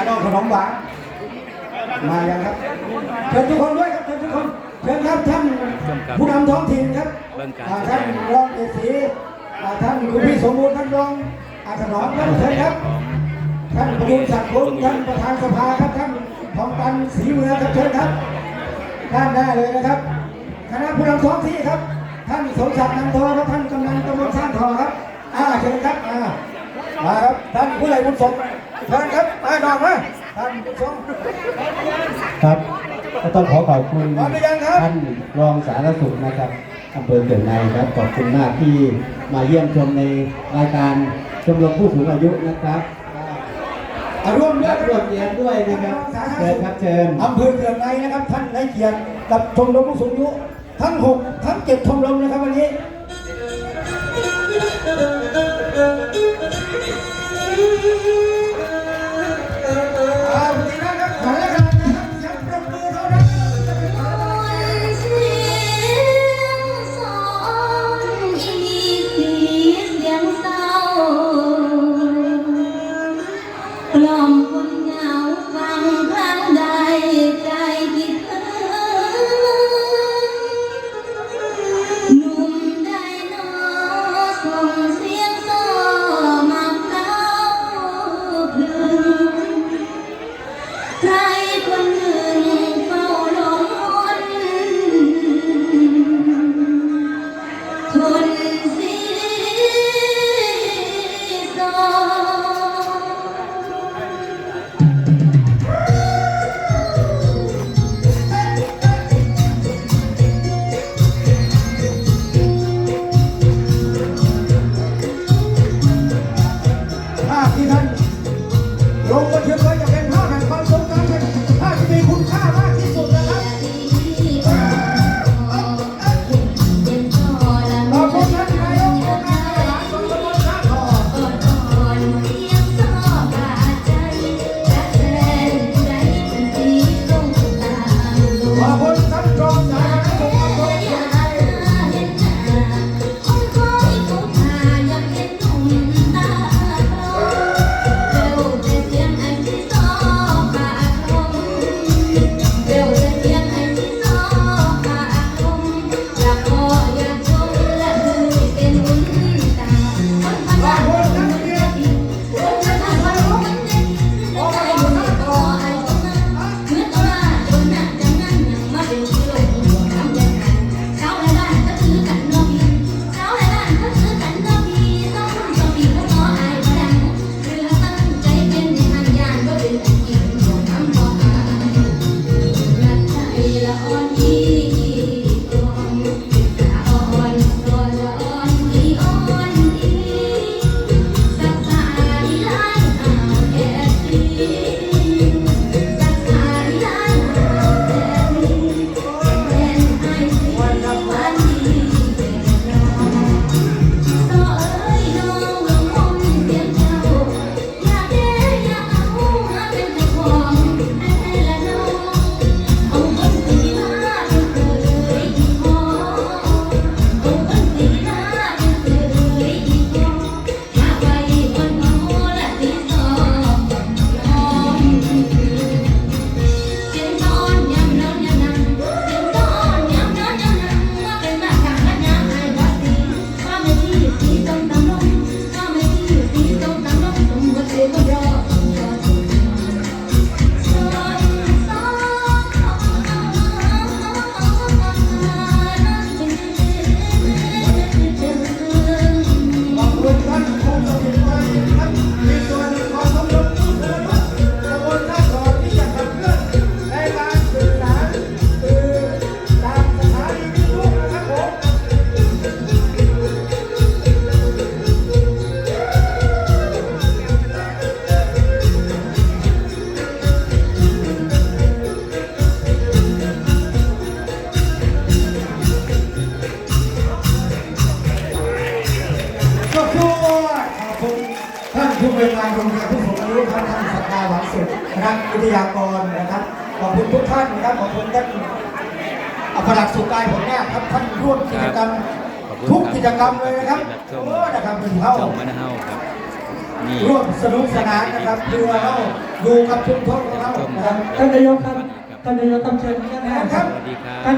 อาดองขนมหวานมายังครับเชิญทุกคนด้วยครับเชิญทุกคนเชิญครับท่านผู้นำท้องถิ่นครับอ่าท่านรองเอกศรีอ่าท่านคุณพี่สมบูรณ์ท่านรองอาถนอมครับเชิญครับ ท่านประยุนศักดิ์พงศ์ท่านประธานสภาครับท่านทองปันศรีเมืองครับเชิญครับท่านได้เลยนะครับคณะผู้นำท้องที่ครับ ท่านสมศักดิ์นันทอครับท่านกำนันตำบลสร้างทองครับอ่าเชิญครับอ่ามาครับท่านผู้ใหญ่บุญสม เชิญครับมาดอกมาท่านบุญสมครับก็ต้องขอขอบคุณพร้อมหรือยังครับ ท่านรองสาธารณสุขนะครับอำเภอเกิดในครับขอบคุณมากที่มาเยี่ยมชมในรายการชมรมผู้สูงอายุนะครับอ่าร่วมด้วยรับร่วมเรียนด้วยนะครับเชิญครับเชิญอำเภอเกืองในนะครับ ท่านได้เกียรติกับชมรมผู้สูงอายุทั้งหกทั้งเจ็ดชมรมนะครับวันนี้อ่า สัตดาหวังสุดนะครับวิทยากรนะครับขอบคุณทุกท่านนะครับขอบคุณท่านอัปลักษณ์สุกายผลงานครับท่านร่วมกิจกรรมขอบคุณทุกครับกิจกรรมเลยนะครับที่รับชมโอ้นะครับเป็นเท่าชมมะนาวครับมีนี่ร่วมสนุกสนานนะครับเพื่อเราอยู่กับชุมชนของเรานะครับท่านนายกครับท่านนายกต้องเชิญแค่ไหนครับสวัสดีครับท่าน